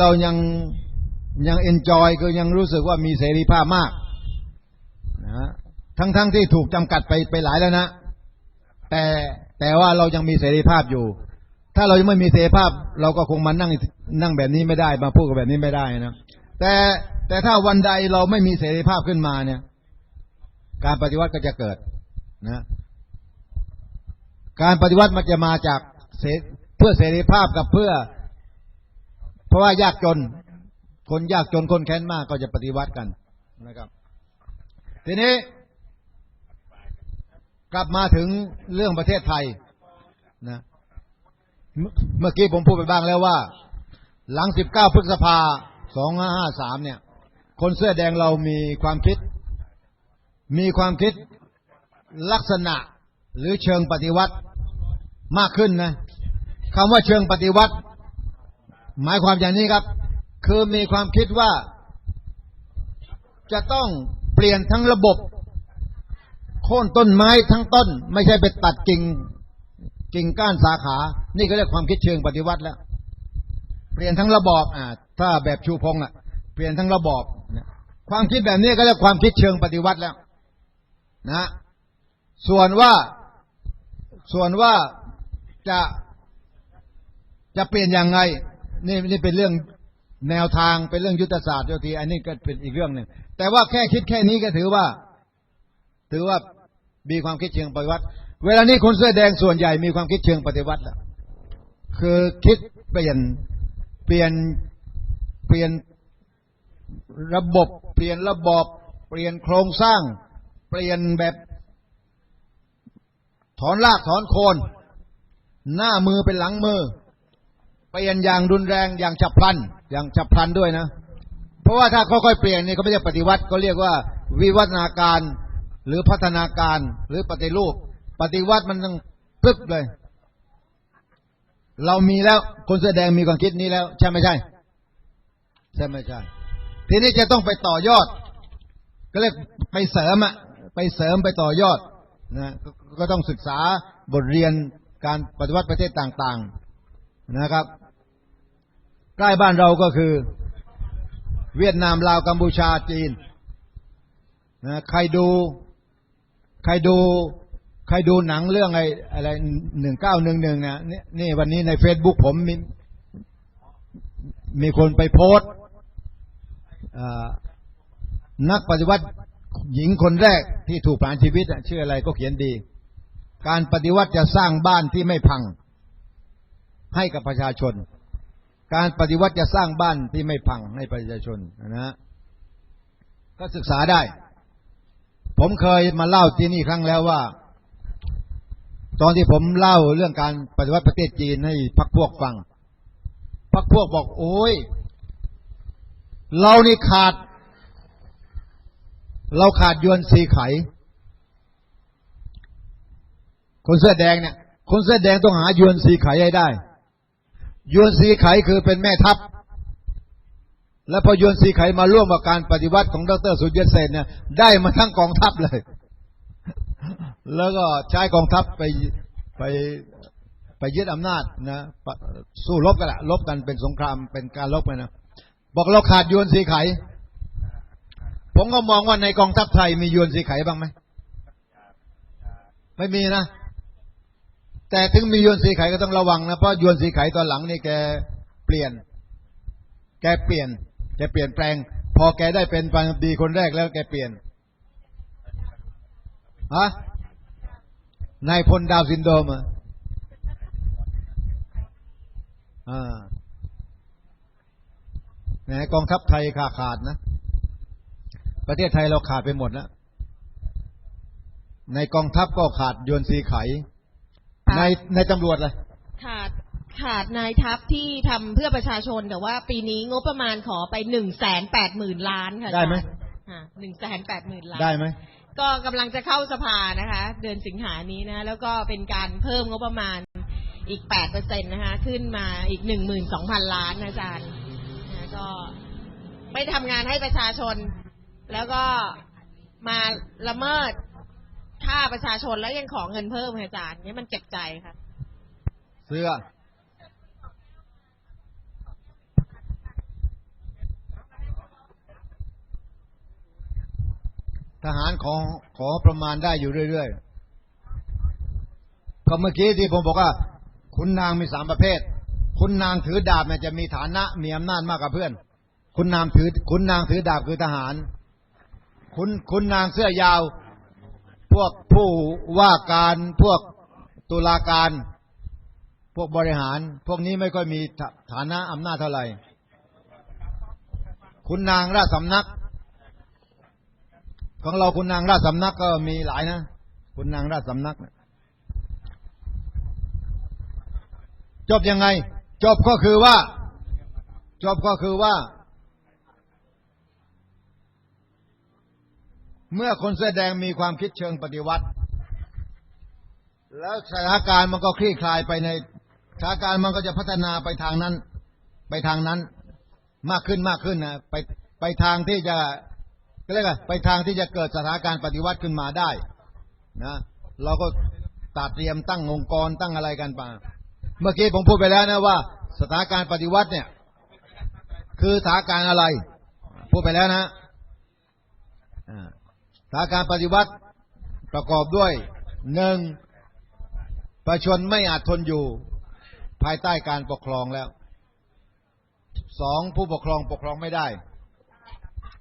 เรายังยังเอนจอยคือยังรู้สึกว่ามีเสรีภาพมากนะทั้งทั้งที่ถูกจำกัดไปไปหลายแล้วนะ แต่แต่ว่าเรายังมีเสรีภาพอยู่ ถ้าเรายังไม่มีเสรีภาพ เราก็คงมานั่งนั่งแบบนี้ไม่ได้ มาพูดกับแบบนี้ไม่ได้นะแต่แต่ถ้าวันใดเราไม่มีเสรีภาพขึ้นมาเนี่ย การปฏิวัติก็จะเกิดนะการปฏิวัติมันจะมาจากเเพื่อเสรีภาพกับเพื่อ ราะว่ายากจน คนยากจนคนแค้นมากก็จะปฏิวัติกันนะครับ ทีนี้ กลับมาถึงเรื่องประเทศไทยนะเมื่อกี้ผมพูดไปบ้างแล้วว่า หลัง 19 พฤษภา 2553 เนี่ย คนเสื้อแดงเรามีความคิด มีความคิดลักษณะหรือเชิงปฏิวัติมากขึ้นนะคำว่าเชิงปฏิวัติ หมายความอย่างนี้ครับ คือมีความคิดว่า จะต้องเปลี่ยนทั้งระบบ โค่นต้นไม้ทั้งต้น ไม่ใช่ไปตัดกิ่งกิ่งก้านสาขา นี่ก็เรียกความคิดเชิงปฏิวัติแล้ว เปลี่ยนทั้งระบอบอ่าถ้าแบบชูพงอะ เปลี่ยนทั้งระบอบ ความคิดแบบนี้ก็เรียกความคิดเชิงปฏิวัติแล้ว นะ ส่วนว่า ส่วนว่าจะจะเปลี่ยนยังไง นี่นี่เป็นเรื่องแนวทางเป็นเรื่องยุทธศาสตร์โยทีอันนี้ก็เป็นอีกเรื่องหนึ่งแต่ว่าแค่คิดแค่นี้ก็ถือว่า ถือว่ามีความคิดเชิงปฏิวัติ เวลานี้คนเสื้อแดงส่วนใหญ่มีความคิดเชิงปฏิวัติแล้วคือคิดเปลี่ยนเปลี่ยนเปลี่ยนระบบ เปลี่ยนระบอบเปลี่ยนโครงสร้าง เปลี่ยนแบบถอนรากถอนโคน หน้ามือเป็นหลังมือ เปลี่ยนอย่างรุนแรงอย่างฉับพลันอย่างฉับพลันด้วยนะ เพราะว่าถ้าค่อยๆเปลี่ยนนี่เขาไม่เรียกปฏิวัติก็เรียกว่าวิวัฒนาการหรือพัฒนาการหรือปฏิรูป ปฏิวัติมันต้องพึบเลย เรามีแล้วคนแสดงมีความคิดนี้แล้ว ใช่ไม่ใช่ ใช่ไม่ใช่ ทีนี้จะต้องไปต่อยอด ก็เรียกไปเสริมอะไปเสริมไปต่อยอดนะกก็ต้องศึกษาบทเรียนการปฏิวัติประเทศต่าง ๆ นะครับ ใกล้บ้านเราก็คือ เวียดนามลาวกัมพูชาจีนนะใครดูใครดูใครดูหนังเรื่องอะไรอะไรหนึ่งเก้าหนึ่งหนึ่งนะนี่นี่วันนี้ในเฟซบุ๊กผมมีมีคนไปโพสต์นักปฏิวัติหญิงคนแรกที่ถูกผ่านชีวิตชื่ออะไรก็เขียนดี การปฏิวัติจะสร้างบ้านที่ไม่พังให้กับประชาชน การปฏิวัติจะสร้างบ้านที่ไม่พังให้ประชาชนนะฮะก็ศึกษาได้ ผมเคยมาเล่าที่นี่ครั้งแล้วว่า ตอนที่ผมเล่าเรื่องการปฏิวัติประเทศจีนให้พักพวกฟังพักพวกบอกโอ้ยเรานี่ขาด เราขาดยวนสีไข คนเสื้อแดงเนี่ย คนเสื้อแดงต้องหายวนสีไขให้ได้ ยวนสีไขคือเป็นแม่ทัพ และพอยวนสีไขมาร่วมกับการปฏิวัติของดรสุญญเซนเนี่ยได้มาทั้งกองทัพเลย แล้วก็ใช้กองทัพไปไปไปยึดอำนาจนะสู้รบกันละลบกันเป็นสงครามเป็นการลบกันนะบอกเราขาดยวนสีไข ผมก็มองว่าในกองทัพไทยมียวนสีไขบ้างไหมไม่มีนะ แต่ถึงมียวนสีไขก็ต้องระวังนะ เพราะยวนสีไขตอนหลังนี่แกเปลี่ยน แกเปลี่ยน แกเปลี่ยนแปลง พอแกได้เป็นปันดีคนแรกแล้วแกเปลี่ยนฮะนายพลดาวซินโดมอ่าแหมกองทัพไทยขาดขาดนะ ประเทศไทยเราขาดไปหมดแล้วในกองทัพก็ขาดยวนซีไข ในในตำรวจเลยขาดขาดนายทัพที่ทำเพื่อประชาชนแต่ว่าปีนี้งบประมาณขอไปหนึ่งแสนแปดหมื่นล้านค่ะได้ไหมหนึ่งแสนแปดหมื่นล้านได้ไหมก็กำลังจะเข้าสภานะคะ เดือนสิงหานี้นะ แล้วก็เป็นการเพิ่มงบประมาณอีกแปดเปอร์เซ็นต์นะคะ ขึ้นมาอีกหนึ่งหมื่นสองพันล้านนะอาจารย์นะก็ไม่ทำงานให้ประชาชน แล้วก็มาละเมิด ฆ่าประชาชนแล้วยังขอเงินเพิ่มอาจารย์นี่มันเจ็บใจค่ะ เสื้อ ทหารขอขอประมาณได้อยู่เรื่อยๆ ก็เมื่อกี้ที่ผมบอกว่า คุณนางมีสามประเภท คุณนางถือดาบเนี่ยจะมีฐานะมีอำนาจมากกว่าเพื่อน คุณนางถือ คุณนางถือดาบคือทหาร คุณคุณนางเสื้อยาว พวกผู้ว่าการพวกตุลาการ พวกบริหาร พวกนี้ไม่ค่อยมีฐานะอำนาจเท่าไหร่คุณนางราชสำนัก ของเราคุณนางราชสำนักก็มีหลายนะ คุณนางราชสำนัก จบยังไง จบก็คือว่า จบก็คือว่า เมื่อคนเสื้อแดงมีความคิดเชิงปฏิวัติ แล้วสถานการณ์มันก็คลี่คลายไปในสถานการณ์มันก็จะพัฒนาไปทางนั้น ไปทางนั้น มากขึ้นมากขึ้นนะไปไปทางที่จะก็เรียกว่าไปทางที่จะเกิดสถานการณ์ปฏิวัติขึ้นมาได้นะเราก็ตัดเตรียมตั้งองค์กรตั้งอะไรกันไปเมื่อกี้ผมพูดไปแล้วนะว่า สถานการณ์ปฏิวัติเนี่ย คือสถานการณ์อะไร พูดไปแล้วนะอ่าานการณ์ปฏิวัติประกอบด้วยหนึ่งประชาชนไม่อาจทนอยู่ ภายใต้การปกครองแล้วสองผู้ปกครองปกครองไม่ได้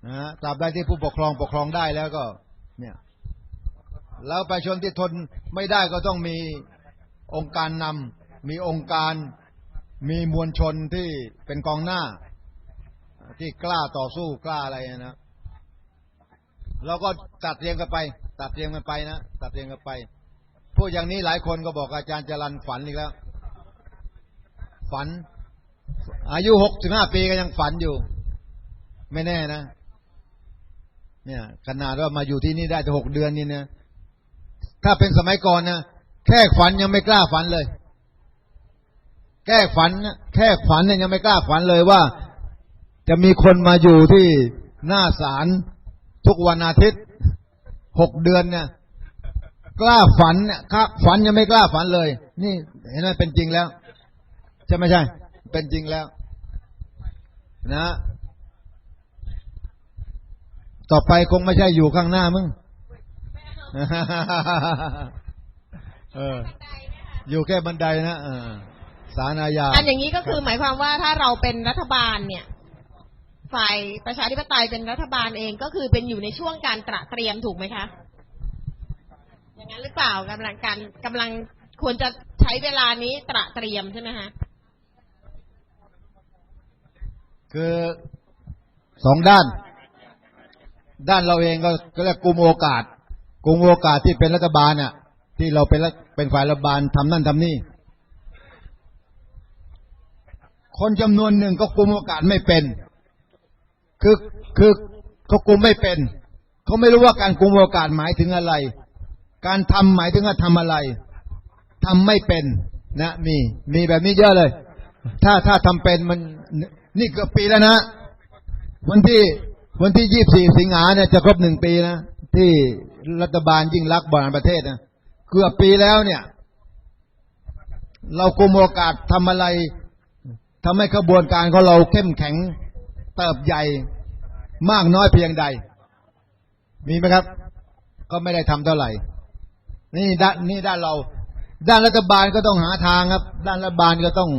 นะฮะตราบใดที่ผู้ปกครองปกครองได้แล้วก็ เนี่ย แล้วประชาชนที่ทนไม่ได้ก็ต้องมีองค์การนำมีองค์การมีมวลชนที่เป็นกองหน้า ที่กล้าต่อสู้กล้าอะไรนะ เราก็ตัดเรียงกันไป ตัดเรียงกันไปนะตัดเรียงกันไปพูดอย่างนี้หลายคนก็บอกอาจารย์จรันฝันอีกแล้ว ฝัน อายุหกสิบห้าปีก็ยังฝันอยู่ ไม่แน่นะเนี่ย ขนาดว่ามาอยู่ที่นี่ได้จะหกเดือนนี่นะถ้าเป็นสมัยก่อนนะแค่ฝันยังไม่กล้าฝันเลยแค่ฝัน แค่ฝันเนี่ยยังไม่กล้าฝันเลยว่า จะมีคนมาอยู่ที่หน้าศาล ทุกวันอาทิตย์หกเดือนเนี่ย กล้าฝันเนี่ยกล้าฝันยังไม่กล้าฝันเลย นี่เห็นไหมเป็นจริงแล้วใช่ไหมใช่ เป็นจริงแล้ว นะ ต่อไปคงไม่ใช่อยู่ข้างหน้ามึงเออ อยู่แค่บันไดนะสารอาญาอันอย่างนี้ก็คือหมายความว่าถ้าเราเป็นรัฐบาลเนี่ย ฝ่ายประชาธิปไตยเป็นรัฐบาลเองก็คือเป็นอยู่ในช่วงการตระเตรียมถูกไหมคะ อย่างนั้นหรือเปล่ากำลังการกำลังควรจะใช้เวลานี้ตระเตรียมใช่ไหมคะคือสองด้าน ด้านเราเองก็ก็เรียกกลุ่มโอกาสกลุ่มโอกาสที่เป็นรัฐบาลน่ะ ที่เราเป็นรัฐเป็นฝ่ายรัฐบาลทำนั่นทำนี่คนจำนวนหนึ่งก็กลุ่มโอกาสไม่เป็น คือคือเขากลุ่มไม่เป็น เขาไม่รู้ว่าการกลุ่มโอกาสหมายถึงอะไร การทำหมายถึงว่าทำอะไรทำไม่เป็นนะ มีมีแบบนี้เยอะเลย ถ้าถ้าทำเป็นมันนี่เกือบปีแล้วนะ วันที่วันที่ยี่สี่สิงหาเนี่ยจะครบหนึ่งปีนะที่รัฐบาลยิ่งรักบริหารประเทศนะเกือบปีแล้วเนี่ย เรากุมโอกาสทำอะไรทำให้ขบวนการของเราเข้มแข็งเติบใหญ่ มากน้อยเพียงใด มีไหมครับ ก็ไม่ได้ทำเท่าไหร่ นี่ด้านนี่ด้านเรา ด้านรัฐบาลก็ต้องหาทางครับ ด้านรัฐบาลก็ต้อง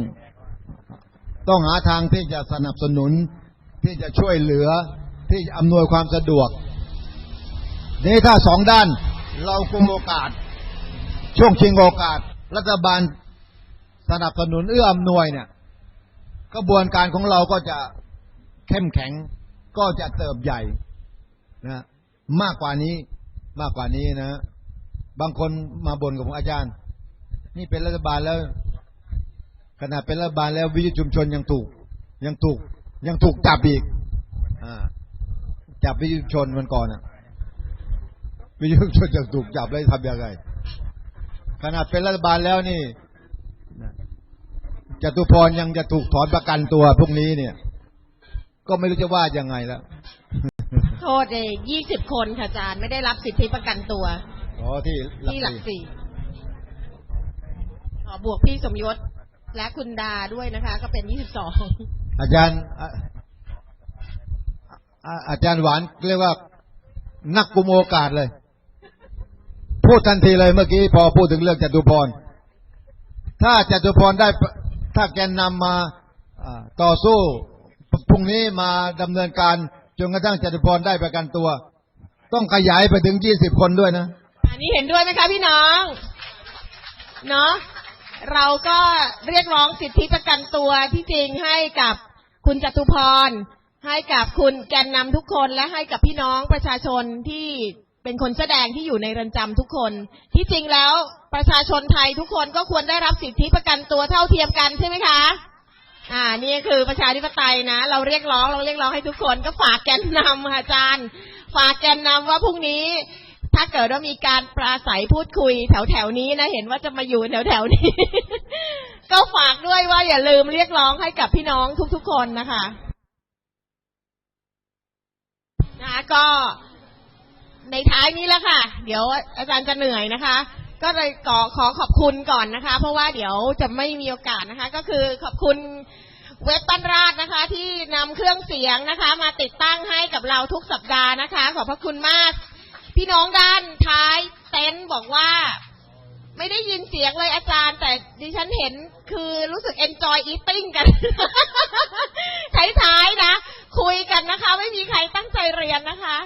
ต้องหาทางที่จะสนับสนุน ที่จะช่วยเหลือที่จะอำนวยความสะดวกนี่ถ้าสองด้านเรากุมโอกาส ช่วงชิงโอกาส รัฐบาลสนับสนุนเอื้ออำนวยเนี่ยกระบวนการของเราก็จะเข้มแข็ง ก็จะเติบใหญ่นะมากกว่านี้มากกว่านี้นะบางคนมาบ่นกับผมอาจารย์ นี่เป็นรัฐบาลแล้ว ขนาดเป็นรัฐบาลแล้ววิทยุชุมชนยังถูก ยังถูก ยังถูกจับอีกอ่าจับวิทยุชุมชนมันก่อนอะวิทยุชุมชนยังถูกจับแล้วทำยังไงขนาดเป็นรัฐบาลแล้วนี่จตุพรยังจะถูกถอนประกันตัวพวกนี้เนี่ย ก็ไม่รู้จะว่ายังไงแล้วโทษเองยี่สิบคนค่ะอาจารย์ไม่ได้รับสิทธิประกันตัว อ๋อที่ที่หลักสี่สี่ขอบวกพี่สมยศและคุณดาด้วยนะคะ ก็เป็นยี่สิบสอง อาจารย์อะอะอาจารย์หวานเรียกว่านักกุมโอกาสเลย พูดทันทีเลยเมื่อกี้พอพูดถึงเรื่องจตุพร ถ้าจตุพรได้ปถ้าแกนนำมาอ่าต่อสู้ พรุ่งนี้มาดำเนินการจนกระทั่งจตุพรได้ประกันตัว ต้องขยายไปถึงยี่สิบคนด้วยนะ อันนี้เห็นด้วยไหมคะพี่น้อง เนาะเราก็เรียกร้องสิทธิประกันตัวที่จริงให้กับคุณจตุพร ให้กับคุณแกนนำทุกคนและให้กับพี่น้องประชาชนที่เป็นคนแสดงที่อยู่ในเรือนจำทุกคน ที่จริงแล้วประชาชนไทยทุกคนก็ควรได้รับสิทธิประกันตัวเท่าเทียมกันใช่ไหมคะ อ่า นี่คือประชาธิปไตยนะ เราเรียกร้องเราเรียกร้องให้ทุกคนก็ฝากแกนนำค่ะอาจารย์ ฝากแกนนำว่าพรุ่งนี้ ถ้าเกิดว่ามีการปราศัยพูดคุยแถวแถวนี้นะเห็นว่าจะมาอยู่แถวแถวนี้ ก็ฝากด้วยว่าอย่าลืมเรียกร้องให้กับพี่น้องทุกๆคนนะคะนะก็ในท้ายนี้แล้วค่ะ เดี๋ยวอาจารย์จะเหนื่อยนะคะ ก็เลยขอขอขอบคุณก่อนนะคะ เพราะว่าเดี๋ยวจะไม่มีโอกาสนะคะ ก็คือขอบคุณเว็บปั้นราดนะคะ ที่นำเครื่องเสียงนะคะ มาติดตั้งให้กับเราทุกสัปดาห์นะคะ ขอบพระคุณมาก พี่น้องด้านท้ายเต็นท์บอกว่า ไม่ได้ยินเสียงเลยอาจารย์ แต่ดิฉันเห็นคือรู้สึก enjoy eating กัน ท้ายๆนะ คุยกันนะคะ ไม่มีใครตั้งใจเรียนนะคะ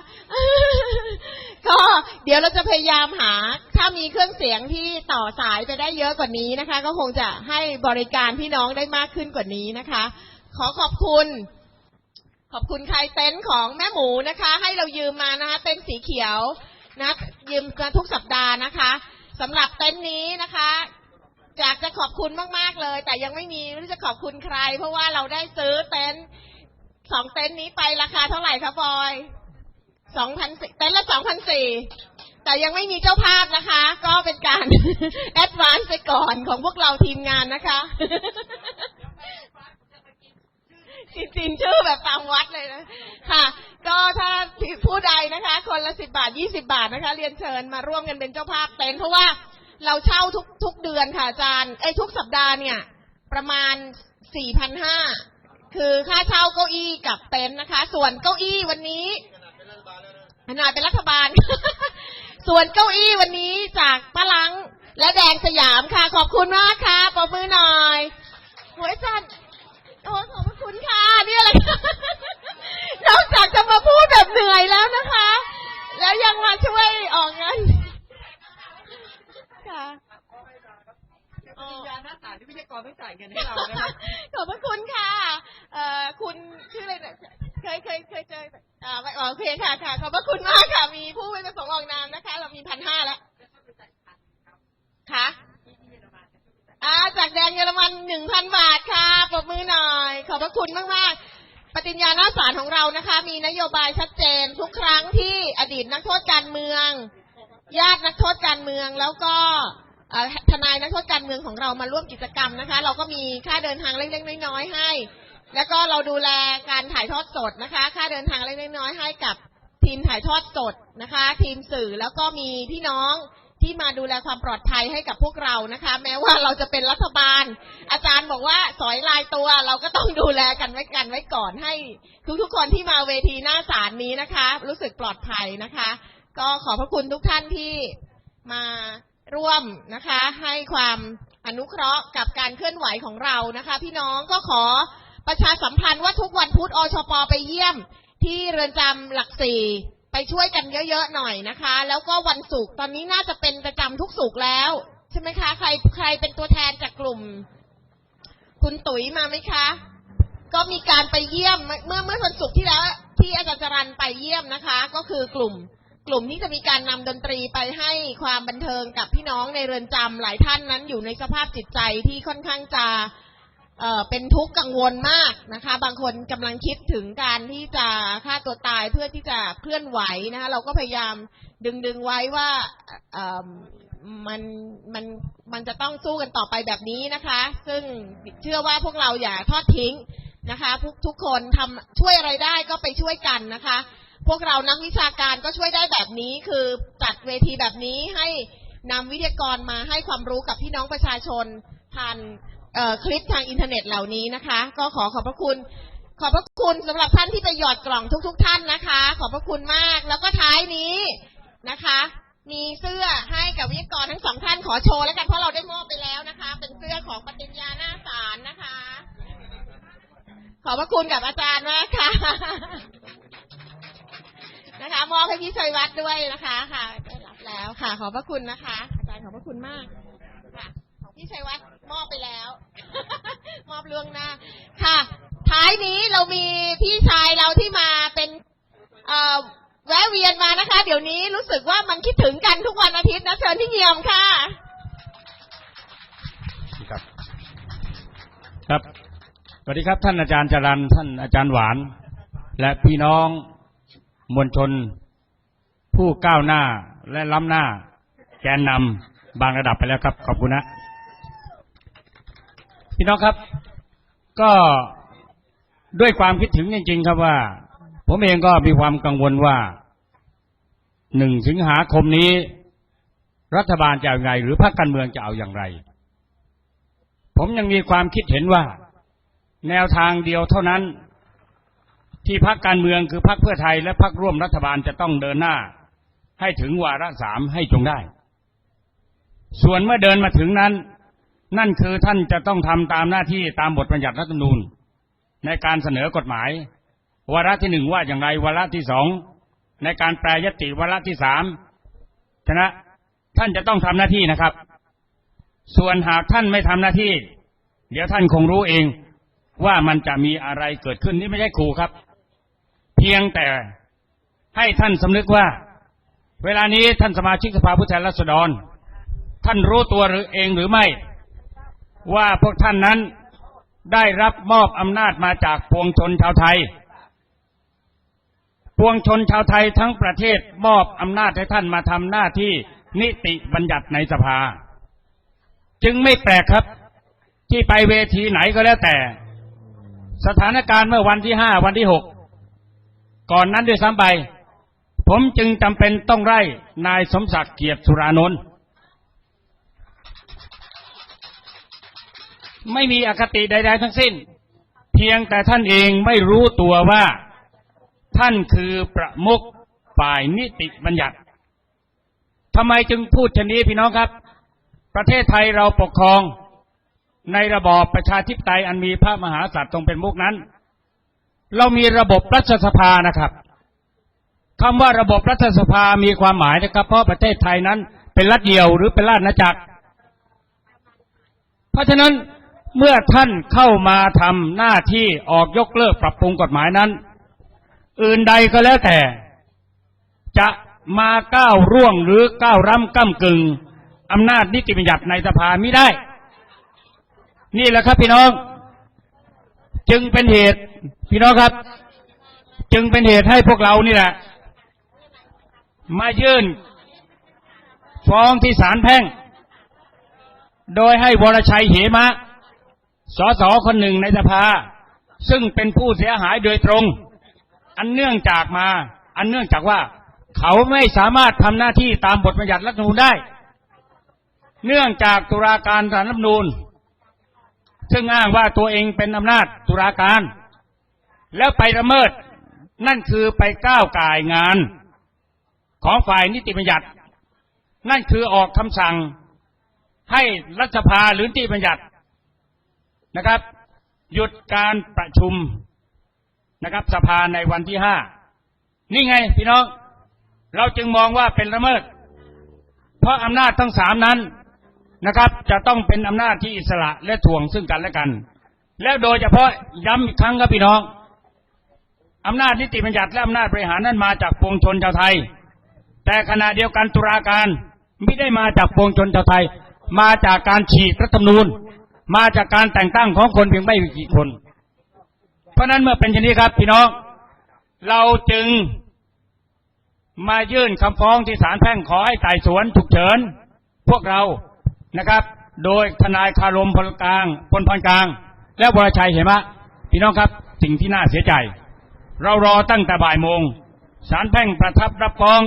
ก็เดี๋ยวเราจะพยายามหา ถ้ามีเครื่องเสียงที่ต่อสายไปได้เยอะกว่านี้นะคะ ก็คงจะให้บริการพี่น้องได้มากขึ้นกว่านี้นะคะ ขอขอบคุณ ขอบคุณใครเต็นท์ของแม่หมูนะคะ ให้เรายืมมานะคะ เต็นท์สีเขียวนะยืมมาทุกสัปดาห์นะคะ สำหรับเต็นท์นี้นะคะอยากจะขอบคุณมาก ๆ เลย แต่ยังไม่มีไม่รู้จะขอบคุณใคร เพราะว่าเราได้ซื้อเต็นท์สองเต็นท์นี้ไปราคาเท่าไหร่คะบอยสองพันเต็นท์ละสองพันสี่แต่ยังไม่มีเจ้าภาพนะคะ ก็เป็นการแอดวานซ์ไปก่อนของพวกเราทีมงานนะคะจริงๆชื่อแบบตามวัดเลยนะค่ะ ก็ถ้าผู้ใดนะคะ คนละสิบบาทยี่สิบาทนะคะ เรียนเชิญมาร่วมกันเป็นเจ้าภาพเต็นท์เพราะว่าเราเช่าทุกทุกเดือนค่ะอาจารย์เอ้ทุกสัปดาห์เนี่ย ประมาณสี่พันห้าคือค่าเช่าเก้าอี้กับเต็นท์นะคะ ส่วนเก้าอี้วันนี้ขนาดเป็นรัฐบาล ส่วนเก้าอี้วันนี้จากป้าลังและแดงสยามค่ะ ขอบคุณมากค่ะปรบมือหน่อยหัวจัน โอ้ขอบพระคุณค่ะนี่อะไรนอกจากจะมาพูดแบบเหนื่อยแล้วนะคะ แล้วยังมาช่วยออกเงินค่ะอ๋อยาหน้าตาที่วิทยากรต้องจ่ายเงินให้เรานะคะขอบพระคุณค่ะเอ่อคุณชื่ออะไรเนี่ยเคยเคยเคยเจออ่าไม่อ๋อโอเคค่ะค่ะ ขอบพระคุณมากค่ะ มีผู้ไม่ประสงค์ออกนามนะคะ เรามีพันห้าแล้วค่ะอ่าจากแดงเยอรมันหนึ่งพันบาทค่ะปรบมือหน่อย ขอบพระคุณมากๆ ปฏิญญาหน้าศาลของเรานะคะ มีนโยบายชัดเจนทุกครั้งที่อดีตนักโทษการเมือง ญาตินักโทษการเมืองแล้วก็ทนายนักโทษการเมืองของเรามาร่วมกิจกรรมนะคะ เราก็มีค่าเดินทางเล็กๆน้อยๆให้ แล้วก็เราดูแลการถ่ายทอดสดนะคะ ค่าเดินทางเล็กๆน้อยๆให้กับทีมถ่ายทอดสดนะคะ ทีมสื่อแล้วก็มีพี่น้อง ที่มาดูแลความปลอดภัยให้กับพวกเรานะคะ แม้ว่าเราจะเป็นรัฐบาล อาจารย์บอกว่าสอยลายตัว เราก็ต้องดูแลกันไว้กันไว้ก่อนให้ ทุกๆคนที่มาเวทีหน้าศาลนี้นะคะ รู้สึกปลอดภัยนะคะ ก็ขอบพระคุณทุกท่านที่มาร่วมนะคะ ให้ความอนุเคราะห์กับการเคลื่อนไหวของเรานะคะ พี่น้องก็ขอประชาสัมพันธ์ว่าทุกวันพุธอชปไปเยี่ยม ที่เรือนจำหลักสี่ ไปช่วยกันเยอะๆหน่อยนะคะ แล้วก็วันศุกร์ตอนนี้น่าจะเป็นประจำทุกศุกร์แล้ว ใช่ไหมคะ ใครใครเป็นตัวแทนจากกลุ่ม คุณตุ๋ยมาไหมคะ ก็มีการไปเยี่ยมเมื่อเมื่อวันศุกร์ที่แล้วที่อาจารย์จรันไปเยี่ยมนะคะ ก็คือกลุ่ม กลุ่มที่จะมีการนำดนตรีไปให้ความบันเทิงกับพี่น้องในเรือนจำหลายท่านนั้นอยู่ในสภาพจิตใจที่ค่อนข้างจะ เป็นทุกข์กังวลมากนะคะ บางคนกำลังคิดถึงการที่จะฆ่าตัวตายเพื่อที่จะเคลื่อนไหวนะคะเราก็พยายามดึงดึงไว้ว่ามันมันมันจะต้องสู้กันต่อไปแบบนี้นะคะ ซึ่งเชื่อว่าพวกเราอย่าทอดทิ้งนะคะทุกทุกคนทำช่วยอะไรได้ก็ไปช่วยกันนะคะ พวกเรานักวิชาการก็ช่วยได้แบบนี้คือจัดเวทีแบบนี้ให้นำวิทยากรมาให้ความรู้กับพี่น้องประชาชนผ่าน คลิปทางอินเทอร์เน็ตเหล่านี้นะคะ ก็ขอขอบพระคุณ ขอบพระคุณสำหรับท่านที่ไปหยอดกล่องทุกๆท่านนะคะ ขอบพระคุณมาก แล้วก็ท้ายนี้นะคะ มีเสื้อให้กับวิทยกรทั้งสองท่านขอโชว์แล้วกันเพราะเราได้มอบไปแล้วนะคะ เป็นเสื้อของปฏิญญาหน้าศาลนะคะ ขอบพระคุณกับอาจารย์มากค่ะนะคะมอบให้พี่ชัยวัฒน์ด้วยนะคะค่ะได้รับแล้วค่ะ ขอบพระคุณนะคะ อาจารย์ขอบพระคุณมาก พี่ชัยวัฒน์มอบไปแล้ว มอบล่วงหน้า ค่ะ ท้ายนี้เรามีพี่ชายเราที่มาเป็นเอ่อแวะเวียนมานะคะ เดี๋ยวนี้รู้สึกว่ามันคิดถึงกันทุกวันอาทิตย์นะเชิญพี่เงียมค่ะ ครับ ครับสวัสดีครับ ท่านอาจารย์จรันท่านอาจารย์หวาน และพี่น้องมวลชน ผู้ก้าวหน้าและล้ำหน้า แกนนำบางระดับไปแล้วครับ ขอบคุณนะ พี่น้องครับ ก็ด้วยความคิดถึงจริงๆ ครับว่า ผมเองก็มีความกังวลว่าหนึ่งสิงหาคมนี้ รัฐบาลจะเอาอย่างหรือพรรคการเมืองจะเอาอย่างไร ผมยังมีความคิดเห็นว่า แนวทางเดียวเท่านั้น ที่พรรคการเมืองคือพรรคเพื่อไทยและพรรคร่วมรัฐบาลจะต้องเดินหน้า ให้ถึงวาระสามให้จงได้ ส่วนเมื่อเดินมาถึงนั้น นั่นคือท่านจะต้องทำตามหน้าที่ตามบทบัญญัติรัฐธรรมนูญ ในการเสนอกฎหมายวาระที่หนึ่งว่าอย่างไรวาระที่สองในการแปรยติวาระที่สามฉะนั้นท่านจะต้องทำหน้าที่นะครับ ส่วนหากท่านไม่ทำหน้าที่ เดี๋ยวท่านคงรู้เองว่ามันจะมีอะไรเกิดขึ้นนี่ไม่ใช่ขู่ครับ เพียงแต่ให้ท่านสำนึกว่า เวลานี้ท่านสมาชิกสภาผู้แทนราษฎร ท่านรู้ตัวหรือเองหรือไม่ ว่าพวกท่านนั้นได้รับมอบอำนาจมาจากปวงชนชาวไทย ปวงชนชาวไทยทั้งประเทศมอบอำนาจให้ท่านมาทำหน้าที่นิติบัญญัติในสภา จึงไม่แปลกครับ ที่ไปเวทีไหนก็แล้วแต่ สถานการณ์เมื่อวันที่ห้าวันที่หกก่อนนั้นด้วยซ้ำไป ผมจึงจำเป็นต้องไล่นายสมศักดิ์เกียรติสุรานนท์ ไม่มีอคติใด ๆ ทั้งสิ้น เพียงแต่ท่านเองไม่รู้ตัวว่า ท่านคือประมุขฝ่ายนิติบัญญัติทำไมจึงพูดเช่นนี้พี่น้องครับ ประเทศไทยเราปกครองในระบอบประชาธิปไตยอันมีพระมหากษัตริย์ทรงเป็นมุกนั้น เรามีระบบรัฐสภานะครับคำว่าระบบรัฐสภามีความหมายนะครับ เพราะประเทศไทยนั้นเป็นรัฐเดียวหรือเป็นราชอาณาจักร เพราะฉะนั้น เมื่อท่านเข้ามาทำหน้าที่ออกยกเลิกปรับปรุงกฎหมายนั้น อื่นใดก็แล้วแต่ จะมาก้าวร่วงหรือก้าวร่ำก้ากึ่งอำนาจนิติบัญญัติในสภาไม่ได้ นี่แหละครับพี่น้อง จึงเป็นเหตุพี่น้องครับ จึงเป็นเหตุให้พวกเรานี่แหละ มายื่น ฟ้องที่ศาลแพ่ง โดยให้วรชัยเหมะ สสคนหนึ่งในสภา ซึ่งเป็นผู้เสียหายโดยตรง อันเนื่องจากมา อันเนื่องจากว่า เขาไม่สามารถทำหน้าที่ตามบทบัญญัติรัฐธรรมนูญได้ เนื่องจากตุลาการศาลรัฐธรรมนูญ ซึ่งอ้างว่าตัวเองเป็นอำนาจตุลาการ แล้วไปละเมิดนั่นคือไปก้าวก่ายงาน ของฝ่ายนิติบัญญัติ นั่นคือออกคำสั่งให้รัฐสภาหรือนิติบัญญัติ นะครับ หยุดการประชุมนะครับ สภาในวันที่ห้านี่ไงพี่น้อง เราจึงมองว่าเป็นละเมิด เพราะอำนาจทั้งสามนั้นนะครับ จะต้องเป็นอำนาจที่อิสระและถ่วงซึ่งกันและกัน แล้วโดยเฉพาะย้ำอีกครั้งครับพี่น้องอำนาจนิติบัญญัติและอำนาจบริหารนั้นมาจากปวงชนชาวไทย แต่ขณะเดียวกันตุลาการไม่ได้มาจากปวงชนชาวไทย มาจากการฉีกรัฐธรรมนูญ มาจากการแต่งตั้งของคนเพียงไม่กี่คน เพราะนั้นเมื่อเป็นเช่นนี้ครับ พี่น้อง เราจึงมายื่นคำฟ้องที่ศาลแพ่งขอให้ไต่สวนฉุกเฉิน พวกเรานะครับ โดยทนายคารมพลกลางพลพลกลาง และวรชัยเห็นมะพี่น้องครับ สิ่งที่น่าเสียใจ เรารอตั้งแต่บ่ายโมงศาลแพ่งประทับรับฟ้อง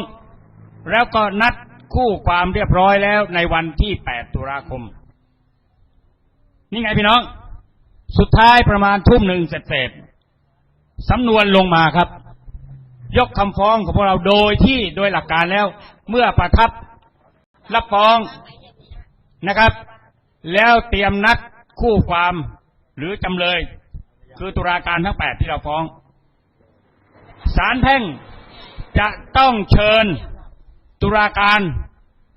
แล้วก็นัดคู่ความเรียบร้อยแล้วในวันที่ 8 ตุลาคม นี่ไงพี่น้อง สุดท้ายประมาณทุ่มหนึ่งเสร็จสำนวนลงมาครับ ยกคำฟ้องของพวกเราโดยที่โดยหลักการแล้ว เมื่อประทับรับฟ้องนะครับ แล้วเตรียมนัดคู่ความหรือจำเลย คือตุลาการทั้งแปดที่เราฟ้องศาลแพ่งจะต้องเชิญตุลาการ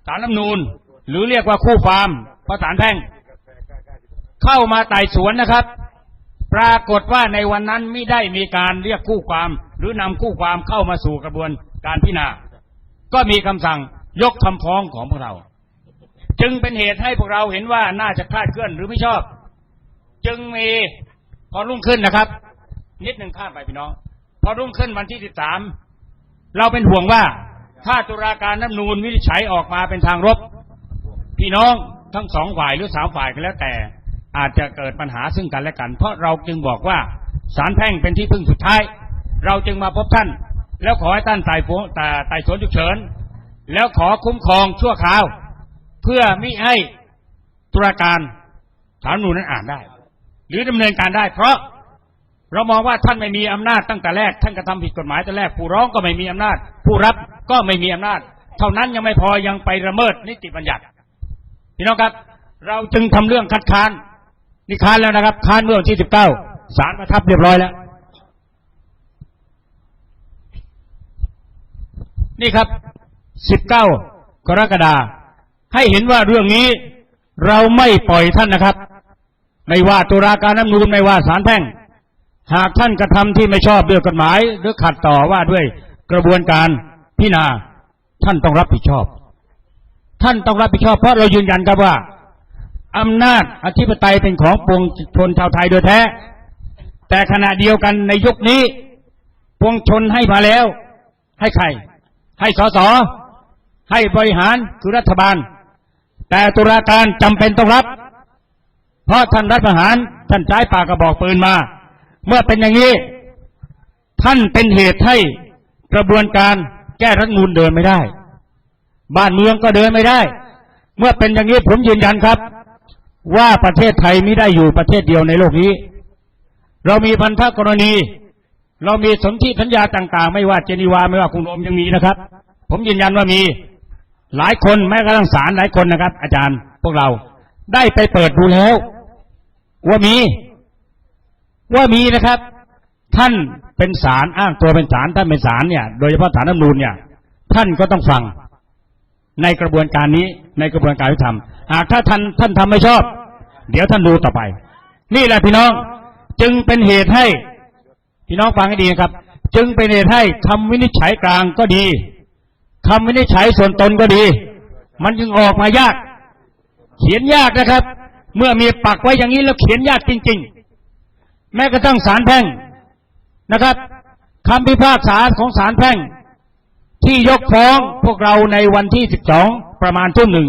ศาลรัฐนูญหรือเรียกว่าคู่ความเพราะศาลแพ่ง เข้ามาไต่สวนนะครับ ปรากฏว่าในวันนั้นไม่ได้มีการเรียกคู่ความ หรือนำคู่ความเข้ามาสู่กระบวนการพิจารณา ก็มีคำสั่งยกคำฟ้องของพวกเรา จึงเป็นเหตุให้พวกเราเห็นว่าน่าจะคลาดเคลื่อนหรือไม่ชอบ จึงมีพอรุ่งขึ้นนะครับ นิดหนึ่งข้ามไปพี่น้อง พอรุ่งขึ้นวันที่สิบสามเราเป็นห่วงว่าถ้าตุลาการน้ำนูนวินิจฉัยออกมาเป็นทางรบ พี่น้องทั้งสองฝ่ายหรือสามฝ่ายก็แล้วแต่ อาจจะเกิดปัญหาซึ่งกันและกัน เพราะเราจึงบอกว่าศาลแพ่งเป็นที่พึ่งสุดท้าย เราจึงมาพบท่าน แล้วขอให้ท่านไต่ฟ้องแต่ไต่สวนฉุกเฉิน แล้วขอคุ้มครองชั่วคราว เพื่อมิให้ตุลาการฐานนูนนั้นอ่านได้ หรือดำเนินการได้ เพราะเรามองว่าท่านไม่มีอำนาจตั้งแต่แรก ท่านกระทำผิดกฎหมายแต่แรก ผู้ร้องก็ไม่มีอำนาจ ผู้รับก็ไม่มีอำนาจ เท่านั้นยังไม่พอยังไปละเมิดนิติบัญญัติพี่น้องครับ เราจึงทำเรื่องคัดค้าน นี่ค้านแล้วนะครับ ค้านเมื่อวันที่สิบเก้าศาลประทับเรียบร้อยแล้ว นี่ครับสิบเก้ากรกฎาให้เห็นว่าเรื่องนี้เราไม่ปล่อยท่านนะครับ ไม่ว่าตุลาการน้ำนูนไม่ว่าศาลแพ่ง หากท่านกระทำที่ไม่ชอบด้วยกฎหมาย หรือขัดต่อว่าด้วยกระบวนการพิจารณาท่านต้องรับผิดชอบ ท่านต้องรับผิดชอบเพราะเรายืนยันครับว่า อำนาจอธิปไตยเป็นของปวงชนชาวไทยโดยแท้ แต่ขณะเดียวกันในยุคนี้ ปวงชนให้มาแล้ว ให้ใคร ให้สส ให้บริหารคือรัฐบาล แต่ตุลาการจำเป็นต้องรับ เพราะท่านรัฐประหารท่านใช้ปากกระบอกปืนมา เมื่อเป็นอย่างนี้ ท่านเป็นเหตุให้กระบวนการแก้รัฐมนูลเดินไม่ได้ บ้านเมืองก็เดินไม่ได้ เมื่อเป็นอย่างนี้ผมยืนยันครับ ว่าประเทศไทยไม่ได้อยู่ประเทศเดียวในโลกนี้ เรามีพันธกรณี เรามีสนธิสัญญาต่าง ๆ ไม่ว่าเจนีวาไม่ว่ากรุงโรมยังมีนะครับ ผมยืนยันว่ามีหลายคนแม้กระทั่งศาลหลายคนนะครับ อาจารย์พวกเราได้ไปเปิดดูแล้ว ว่ามี ว่ามีนะครับ ท่านเป็นศาลอ้างตัวเป็นศาลท่านเป็นศาลเนี่ย โดยเฉพาะศาลน้ำนูนเนี่ย ท่านก็ต้องฟัง ในกระบวนการนี้ในกระบวนการยุติธรรมหากถ้าท่านท่านทำไม่ชอบ เดี๋ยวท่านดูต่อไป นี่แหละพี่น้องจึงเป็นเหตุให้ พี่น้องฟังให้ดีนะครับ จึงเป็นเหตุให้คำวินิจฉัยกลางก็ดีคำวินิจฉัยส่วนตนก็ดี มันจึงออกมายาก เขียนยากนะครับ เมื่อมีปักไว้อย่างนี้แล้วเขียนยากจริง ๆ แม้กระทั่งศาลแพ่งนะครับคำพิพากษาของศาลแพ่ง ที่ยกฟ้องพวกเราในวันที่ 12 ประมาณทุ่มหนึ่ง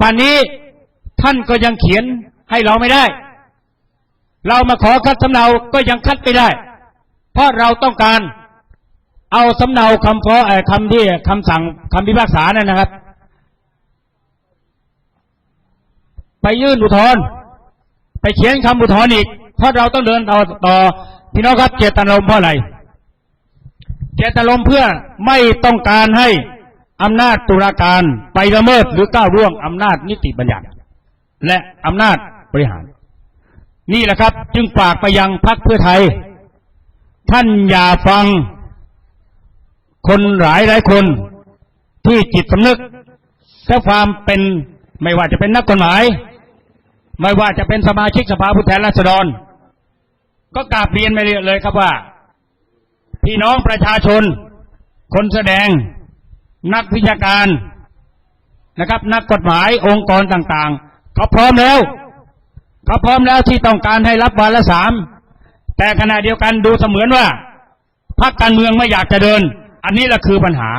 ป่านนี้ท่านก็ยังเขียนให้เราไม่ได้ เรามาขอคัดสำเนาก็ยังคัดไม่ได้ เพราะเราต้องการเอาสำเนาคำฟ้องคำที่คำสั่งคำพิพากษานั่นนะครับ ไปยื่นอุทธรณ์ไปเขียนคำอุทธรณ์อีก เพราะเราต้องเดินต่อต่อพี่น้องครับเจตนารมณ์เพราะอะไร เจตนารมเพื่อไม่ต้องการให้อำนาจตุลาการไปละเมิดหรือก้าวร่วงอำนาจนิติบัญญัติ และอำนาจบริหาร นี่แหละครับ จึงฝากไปยังพรรคเพื่อไทย ท่านอย่าฟังคนหลายหลายคนที่จิตสำนึกและความเป็นไม่ว่าจะเป็นนักกฎหมาย ไม่ว่าจะเป็นสมาชิกสภาผู้แทนราษฎร ก็กราบเรียนไปเลยครับว่า พี่น้องประชาชน คนแสดง นักวิชาการนะครับ นักกฎหมายองค์กรต่างๆเขาพร้อมแล้วเขาพร้อมแล้วที่ต้องการให้รับวาระสามแต่ขณะเดียวกันดูเสมือนว่าพรรคการเมืองไม่อยากจะเดิน อันนี้แหละคือปัญหา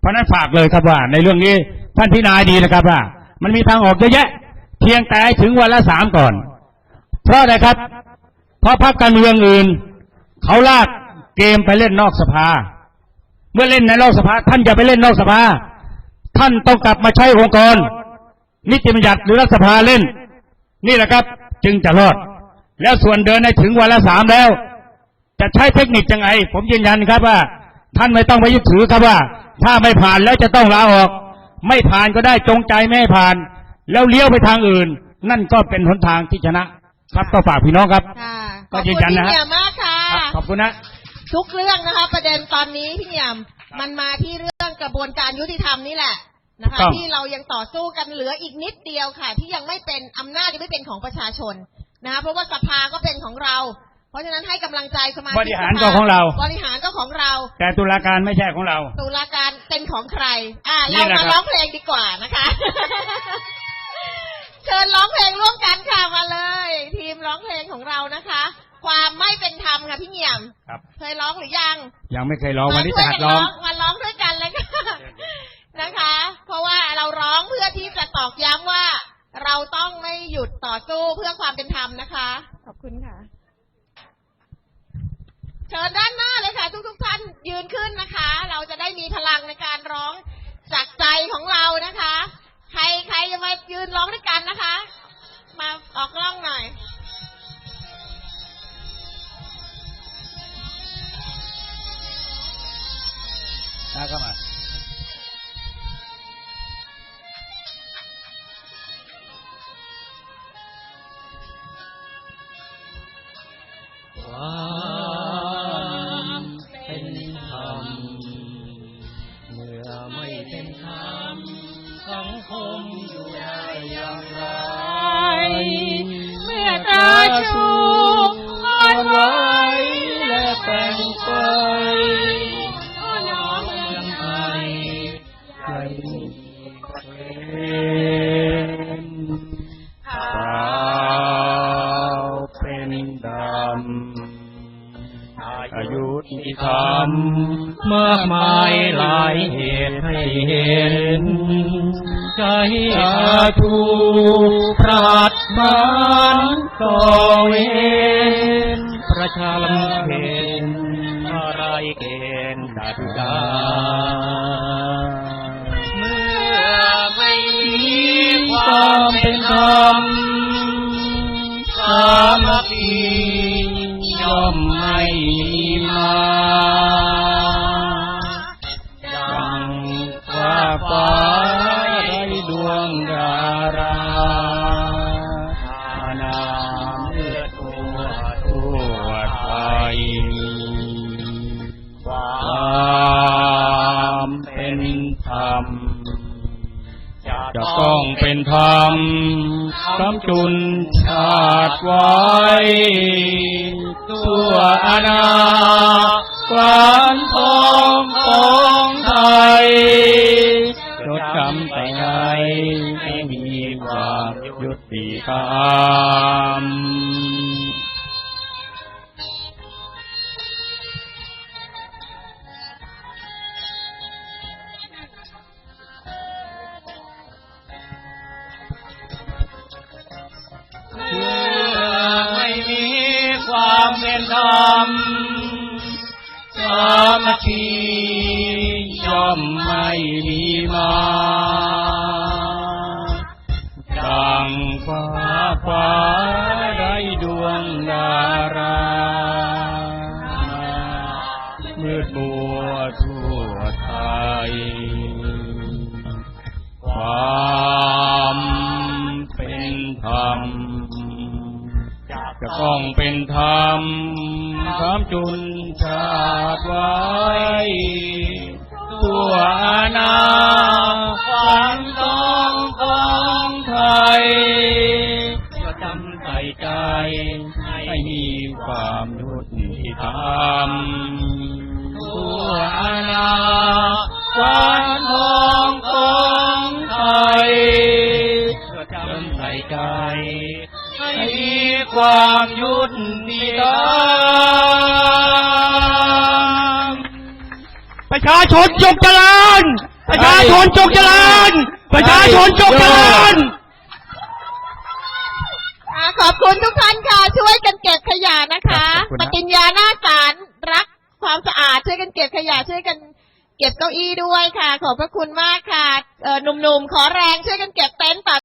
เพราะนั้นฝากเลยครับว่า ในเรื่องนี้ท่านพิจารณาดีนะครับว่า มันมีทางออกเยอะแยะ เพียงแต่ถึงวาระสามก่อน เพราะอะไรครับ เพราะพรรคการเมืองอื่น เขาลาก เกมไปเล่นนอกสภา เมื่อเล่นในนอกสภา ท่านอย่าไปเล่นนอกสภา ท่านต้องกลับมาใช้องค์กร นิติบัญญัติหรือรัฐสภาเล่น นี่แหละครับ จึงจะรอด แล้วส่วนเดินให้ถึงวันละสามแล้ว จะใช้เทคนิคยังไง ผมยืนยันครับว่า ท่านไม่ต้องไปยึดถือครับว่า ถ้าไม่ผ่านแล้วจะต้องลาออก ไม่ผ่านก็ได้จงใจไม่ให้ผ่าน แล้วเลี้ยวไปทางอื่น นั่นก็เป็นหนทางที่ชนะครับก็ฝากพี่น้องครับค่ะก็ยืนยันนะฮะขอบคุณพี่เหนียมมากค่ะ ครับขอบคุณนะทุกเรื่องนะคะ ประเด็นตอนนี้พี่เหนียมมันมาที่เรื่องกระบวนการยุติธรรมนี่แหละนะคะต้องที่เรายังต่อสู้กันเหลืออีกนิดเดียวค่ะ ที่ยังไม่เป็นอำนาจยังไม่เป็นของประชาชนนะคะเพราะว่าสภาก็เป็นของเรา เพราะฉะนั้นให้กำลังใจสมาชิกบริหารสภก็ของเรา บริหารก็ของเรา แต่ตุลาการไม่ใช่ของเรา ตุลาการเป็นของใคร อ่านี่เราแหละมาครับร้องเพลงดีกว่านะคะ เชิญร้องเพลงร่วมกันค่ะมาเลย ทีมร้องเพลงของเรานะคะ ความไม่เป็นธรรมค่ะพี่เหงี่ยมครับ เคยร้องหรือยัง ยังไม่เคยร้องวันนี้ช่จะวยหักัดร้องมาร้องด้วยกันเลยค่ะนะคะ เพราะว่าเราร้องเพื่อที่จะตอกย้ำว่า เราต้องไม่หยุดต่อสู้เพื่อความเป็นธรรมนะคะ ขอบคุณค่ะ เชิญด้านหน้าเลยค่ะ ทุกทุกๆท่านยืนขึ้นนะคะ เราจะได้มีพลังในการร้องจากใจของเรานะคะ ใครใครจะมายืนร้องด้วยกันนะคะ มาออกกล้องหน่อย ห้เห็น ใจอาทูปราดมานต่อเวนประชาลำเพ็ญอะไรเกณฑ์ดัดดาเมื่อไม่มีความเป็นธรรมสามัคคีย่อมไม่มีมา ครานทองของไทยจดจำแต่ไงให้มีความยุติธรรมเมื่อไม่มีความเป็นธรรม ทีย่อมไม่มีมา ดังฟ้าฟ้า ต้องเป็นธรรมคำจุนชาติไว้ ตัวนาสังต้องของไทย ชาชนจงเจริญ ประชาชนจงเจริญ ประชาชนจงเจริญ อ่าขอบคุณทุกท่านค่ะ ช่วยกันเก็บขยะนะคะ ครับขอบคุณปนะ ฏิญญาหน้าศาลรักความสะอาดช่วยกันเก็บขยะช่วยกันเก็บเก้าอี้ด้วยค่ะ ขอบพระคุณมากค่ะเออหนุ่มๆขอแรงช่วยกันเก็บเต็นท์ปาก